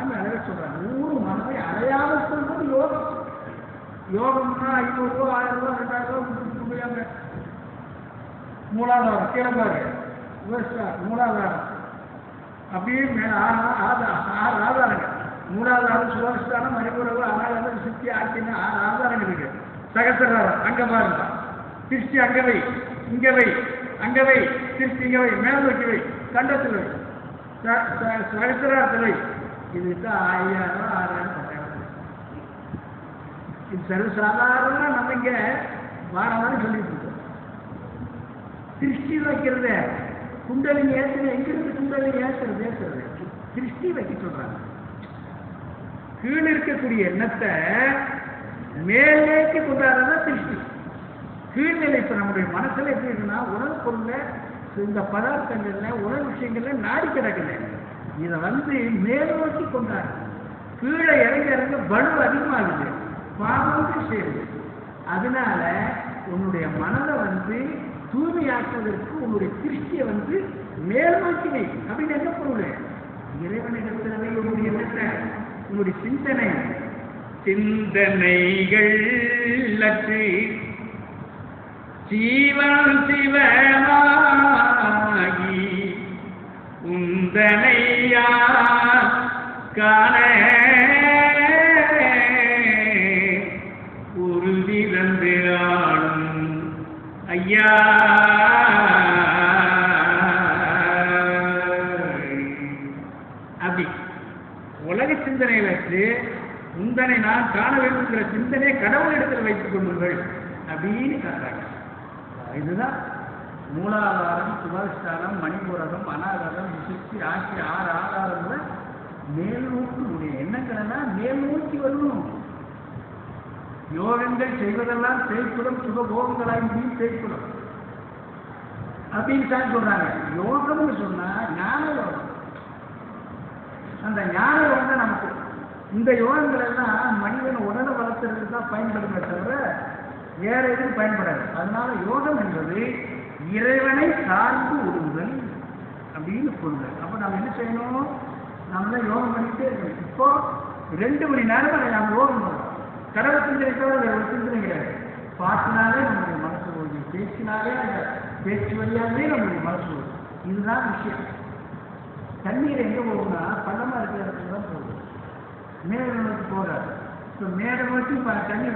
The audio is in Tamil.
சாமி அழக சொல்றாங்க நூறு மனதை அடையாமல் சொல்றது யோகம். யோகம்னா ஐநூறு ரூபா ஆயிரம் ரூபா ரெண்டாயிரம் ரூபா கொடுத்துட்டு மூலாதாரம் கிளம்பாரு மூலாதாரம் அப்படியே மேல ஆறு ஆறு ஆதாரங்கள் மூலாதாரம் சுவாசித்தானம் மணிபுரவு அனாதாரம் சித்தி ஆக்கின ஆறு ஆதாரங்கள் இருக்கு. சகசராரம் அங்க பாருங்க. திருச்சி அங்கவை இங்கவை அங்கவை அங்க வை திருச்சி இங்க மேல நோக்கி வை கண்டத்தில் வை. ச- ச- சகசராரத்தில் வை இதுதான் ஐயாயிரம் ஆறாயிரம் பத்தாயிரம் இது சர்வசாதாரணமாக நம்ம இங்கே வாரம் சொல்லிட்டு இருக்கோம் திருஷ்டி வைக்கிறது. குண்டலினி ஏற்றுறது எங்கிருந்து குண்டலினி ஏற்றுறது ஏற்றுறது திருஷ்டி வைக்க சொல்றாங்க. கீழே இருக்கக்கூடிய எண்ணத்தை மேலேக்கு கொண்டாடுறதா திருஷ்டி. கீழ்நிலை இப்போ நம்முடைய மனசில் எப்படி இருக்குன்னா உணவு பொருளில் இந்த பதார்த்தங்கள்ல உணவு விஷயங்கள்ல நாடி கிடக்குது. இதை வந்து மேலோட்டி கொண்டாடு கீழே இறங்க இறங்க பலு அதிகமாகுது. பாவம் சேருது அதனால உன்னுடைய மனதை வந்து தூய்மையாக்குவதற்கு உன்னுடைய திருஷ்டியை வந்து மேல்நோக்கினை அப்படின்னு என்ன பொருள்? இறைவனிடத்திலே உன்னுடைய எண்ணத்தை உன்னுடைய சிந்தனை. சிந்தனைகள் அற்று ஜீவன் சிவமாகி காண. உறுதிரந்து ஆளும் ஐயா. அப்படி உலக சிந்தனை வச்சு உந்தனை நான் காண வேண்டுங்கிற சிந்தனை கடவுளிடத்தில் வைத்துக் கொள்ளுங்கள் அப்படின்னு காட்டுறாங்க இதுதான் மூலாதாரம் சுபாஸ்தானம் மணிபுரகம் அனாதாரம் விசுத்தி ஆட்சி ஆறு ஆதாரங்களை மேல் நோக்கி உடைய எண்ணங்களா மேல் நோக்கி வரணும். யோகங்கள் செய்வதெல்லாம் தேய்க்குடம் சுகபோகங்களாய் முடியும் தேய்க்குடம் அப்படின்னு தான் சொல்றாங்க. யோகம்னு சொன்னா ஞான யோகம் அந்த ஞான யோகம் தான் நமக்கு இந்த யோகங்கள் எல்லாம் மனிதன் உடலை வளர்த்துறதுக்கு தான் பயன்படுமே தவிர வேற எதுவும் பயன்படாது. அதனால யோகம் என்பது இறைவனை சார்ந்து ஒடுங்குதல் அப்படின்னு சொல்லுங்கள் அப்ப நம்ம என்ன செய்யணும்? நம்ம யோகம் பண்ணிட்டே இருக்கணும். இப்போ ரெண்டு மணி நேரம் நாம யோகம் பண்ணணும். கடவுள் சிந்தனை தவிர வேற ஒரு சிந்தனை கிடையாது. பாட்டினாலே நம்முடைய மனசு ஓடுது பேச்சினாலே அந்த பேச்சு வழியாகவே நம்முடைய மனசு ஓடும் இதுதான் விஷயம். தண்ணீர் எங்க போகும்னா பள்ளமா இருக்கிற இடத்துல தான் போகும். மேல நோக்கி போகாது. ஸோ மேல நோக்கி ப- தண்ணி